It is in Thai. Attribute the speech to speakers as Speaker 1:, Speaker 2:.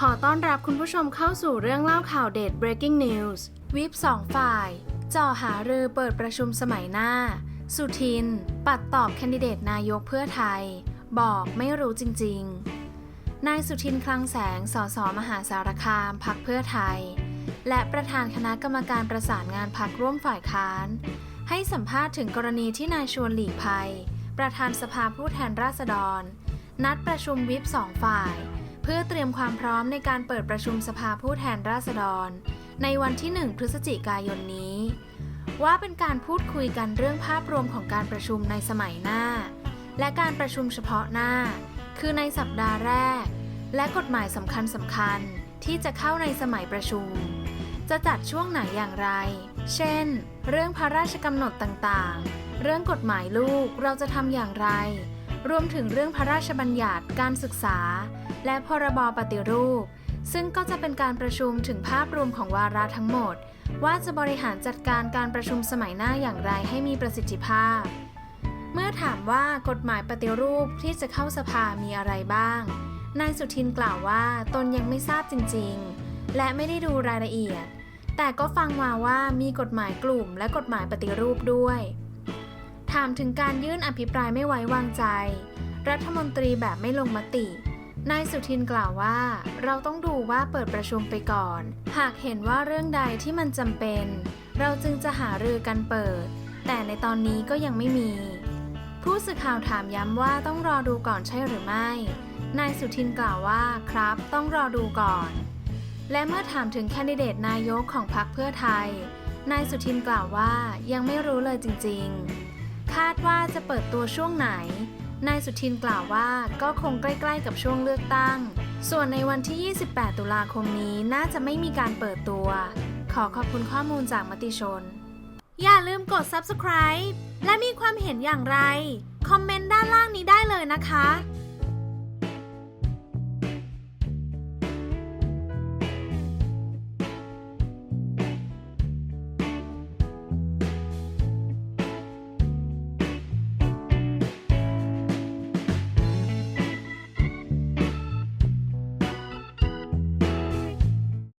Speaker 1: ขอต้อนรับคุณผู้ชมเข้าสู่เรื่องเล่าข่าวเด็ด breaking news วิปสองฝ่ายจ่อหารือเปิดประชุมสมัยหน้า สุทิน ปัดตอบแคนดิเดตนายกเพื่อไทย บอกไม่รู้จริง ๆ นายสุทินคลังแสง สสมหาสารคามพักเพื่อไทย และประธานคณะกรรมการประสานงานพักร่วมฝ่ายค้าน ให้สัมภาษณ์ถึงกรณีที่นายชวนหลีกภัย ประธานสภาผู้แทนราษฎร นัดประชุมวิปสองฝ่าย เพื่อเตรียมความพร้อมในการเปิดประชุมสภาผู้แทนราษฎร ในวันที่ 1 พฤศจิกายนนี้ ว่าเป็นการพูดคุยกันเรื่องภาพรวมของการประชุมในสมัยหน้า และการประชุมเฉพาะหน้า คือในสัปดาห์แรก และกฎหมายสำคัญสำคัญๆที่จะเข้าในสมัยประชุม จะจัดช่วงไหนอย่างไร เช่น เรื่องพระราชกำหนดต่างๆ เรื่องกฎหมายลูกเราจะทำอย่างไร รวมถึงเรื่องพระราชบัญญัติการศึกษา และพรบปฏิรูป ซึ่งก็จะเป็นการประชุมถึงภาพรวมของวาระทั้งหมด ว่าจะบริหารจัดการการประชุมสมัยหน้าอย่างไรให้มีประสิทธิภาพ เมื่อถามว่ากฎหมายปฏิรูปที่จะเข้าสภามีอะไรบ้าง นายสุทินกล่าวว่าตนยังไม่ทราบจริง ๆ และไม่ได้ดูรายละเอียด แต่ก็ฟังมาว่ามีกฎหมายกลุ่มและกฎหมายปฏิรูปด้วย ถามถึงการยื่นอภิปรายไม่ไว้วางใจ รัฐมนตรีแบบไม่ลงมติ นายสุทินกล่าวว่า เราต้องดูว่าเปิดประชุมไปก่อน หากเห็นว่าเรื่องใดที่มันจำเป็น เราจึงจะหารือกันเปิด แต่ในตอนนี้ก็ยังไม่มี ผู้สื่อข่าวถามย้ำว่าต้องรอดูก่อนใช่หรือไม่ นายสุทินกล่าวว่าครับ ต้องรอดูก่อน และเมื่อถามถึงแคนดิเดตนายกของพรรคเพื่อไทย นายสุทินกล่าวว่ายังไม่รู้เลยจริง ๆ คาดว่าจะเปิดตัวช่วงไหน นายสุทินกล่าวว่าก็คงใกล้ๆกับช่วงเลือกตั้ง ส่วนในวันที่ 28 ตุลาคมนี้น่าจะไม่มีการเปิดตัว ขอขอบคุณข้อมูลจากมติชน อย่าลืมกด subscribe และมีความเห็นอย่างไร คอมเมนต์ด้านล่างนี้ได้เลยนะคะ